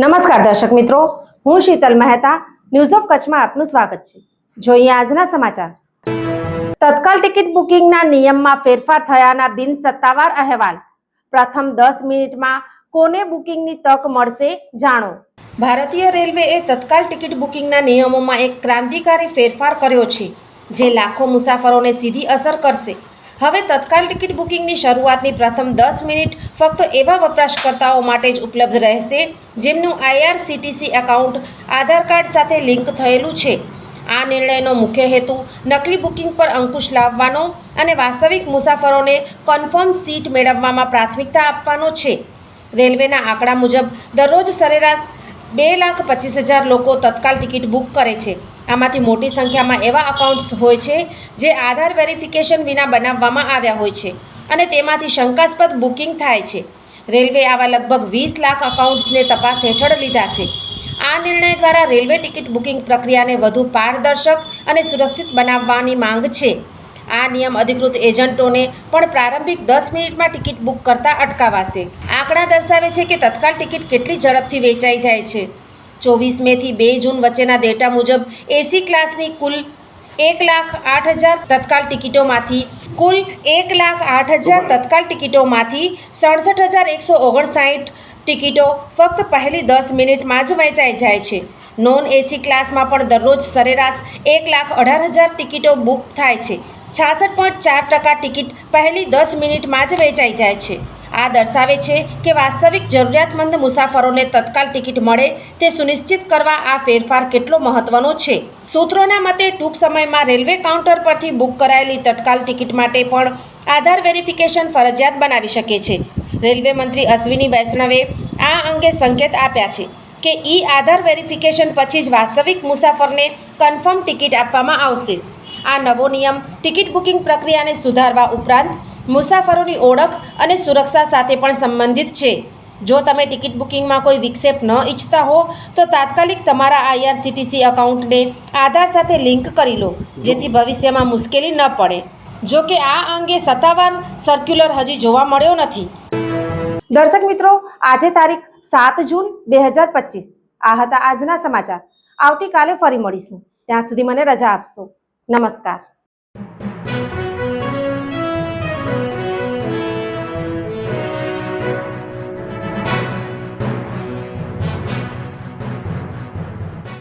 નમસ્કાર દર્શક મિત્રો, હું શીતલ મહેતા ન્યૂઝ ઓફ કચ્છમાં આપનું સ્વાગત છે. જોઈએ આજના સમાચાર. તત્કાલ ટિકિટ બુકિંગના નિયમમાં ફેરફાર થયાના બિન સત્તાવાર અહેવાલ. પ્રથમ દસ મિનિટમાં કોને બુકિંગની તક મળશે જાણો. ભારતીય રેલવેએ તત્કાલ ટિકિટ બુકિંગના નિયમોમાં એક ક્રાંતિકારી ફેરફાર કર્યો છે, જે લાખો મુસાફરોને સીધી અસર કરશે. હવે તત્કાલ ટિકિટ બુકિંગની શરૂઆતની પ્રથમ દસ મિનિટ ફક્ત એવા વપરાશકર્તાઓ માટે જ ઉપલબ્ધ રહેશે જેમનું આઈઆરસીટીસી એકાઉન્ટ આધાર કાર્ડ સાથે લિંક થયેલું છે. આ નિર્ણયનો મુખ્ય હેતુ નકલી બુકિંગ પર અંકુશ લાવવાનો અને વાસ્તવિક મુસાફરોને કન્ફર્મ સીટ મેળવવામાં પ્રાથમિકતા આપવાનો છે. રેલવેના આંકડા મુજબ દરરોજ સરેરાશ બે લાખ પચીસ હજાર લોકો તત્કાલ ટિકિટ બુક કરે છે. આમાંથી મોટી સંખ્યામાં એવા અકાઉન્ટ્સ હોય છે જે આધાર વેરિફિકેશન વિના બનાવવામાં આવ્યા હોય છે અને તેમાંથી શંકાસ્પદ બુકિંગ થાય છે. રેલવે આવા લગભગ વીસ લાખ અકાઉન્ટ્સને તપાસ હેઠળ લીધા છે. આ નિર્ણય દ્વારા રેલવે ટિકિટ બુકિંગ પ્રક્રિયાને વધુ પારદર્શક અને સુરક્ષિત બનાવવાની માંગ છે. આ નિયમ અધિકૃત એજન્ટોને પણ પ્રારંભિક દસ મિનિટમાં ટિકિટ બુક કરતા અટકાવાશે. આંકડા દર્શાવે છે કે તત્કાલ ટિકિટ કેટલી ઝડપથી વેચાઈ જાય છે. ચોવીસ મેથી બે જૂન વચ્ચેના ડેટા મુજબ એસી ક્લાસની કુલ એક લાખ આઠ હજાર તત્કાલ ટિકિટોમાંથી કુલ એક લાખ આઠ હજાર તત્કાલ ટિકિટોમાંથી સડસઠ હજાર એકસો ઓગણસાઠ ટિકિટો ફક્ત પહેલી દસ મિનિટમાં જ વેચાઈ જાય છે. નોન એસી ક્લાસમાં પણ દરરોજ સરેરાશ એક લાખ અઢાર હજાર ટિકિટો બુક થાય છે. છાસઠ પોઈન્ટ ચાર ટકા ટિકિટ પહેલી દસ મિનિટમાં જ વેચાઈ જાય છે. આ દર્શાવે છે કે વાસ્તવિક જરૂરિયાતમંદ મુસાફરોને તત્કાલ ટિકિટ મળે તે સુનિશ્ચિત કરવા આ ફેરફાર કેટલો મહત્વનો છે. સૂત્રોના મતે, ટૂંક સમયમાં રેલવે કાઉન્ટર પરથી બુક કરાયેલી તત્કાલ ટિકિટ માટે પણ આધાર વેરિફિકેશન ફરજિયાત બનાવી શકે છે. રેલવે મંત્રી અશ્વિની વૈષ્ણવે આ અંગે સંકેત આપ્યા છે કે ઈ આધાર વેરિફિકેશન પછી જ વાસ્તવિક મુસાફરને કન્ફર્મ ટિકિટ આપવામાં આવશે. આ નવો નિયમ ટિકિટ બુકિંગ પ્રક્રિયાને સુધારવા ઉપરાંત મુસાફરોની ઓળખ અને સુરક્ષા સાથે પણ સંબંધિત છે. જો તમે ટિકિટ બુકિંગમાં કોઈ વિક્ષેપ ન ઈચ્છતા હો, તો તાત્કાલિક તમારા આઈઆરસીટીસી એકાઉન્ટને આધાર સાથે લિંક કરી લો, જેથી ભવિષ્યમાં મુશ્કેલી ન પડે. જો કે આ અંગે સત્તાવાર સર્ક્યુલર હજી જોવા મળ્યો નથી. દર્શક મિત્રો, આજે તારીખ સાત જૂન બે હજાર પચીસ. આ હતા આજના સમાચાર. આવતીકાલે ફરી મળીશું. ત્યાં સુધી મને રજા આપશો. નમસ્કાર.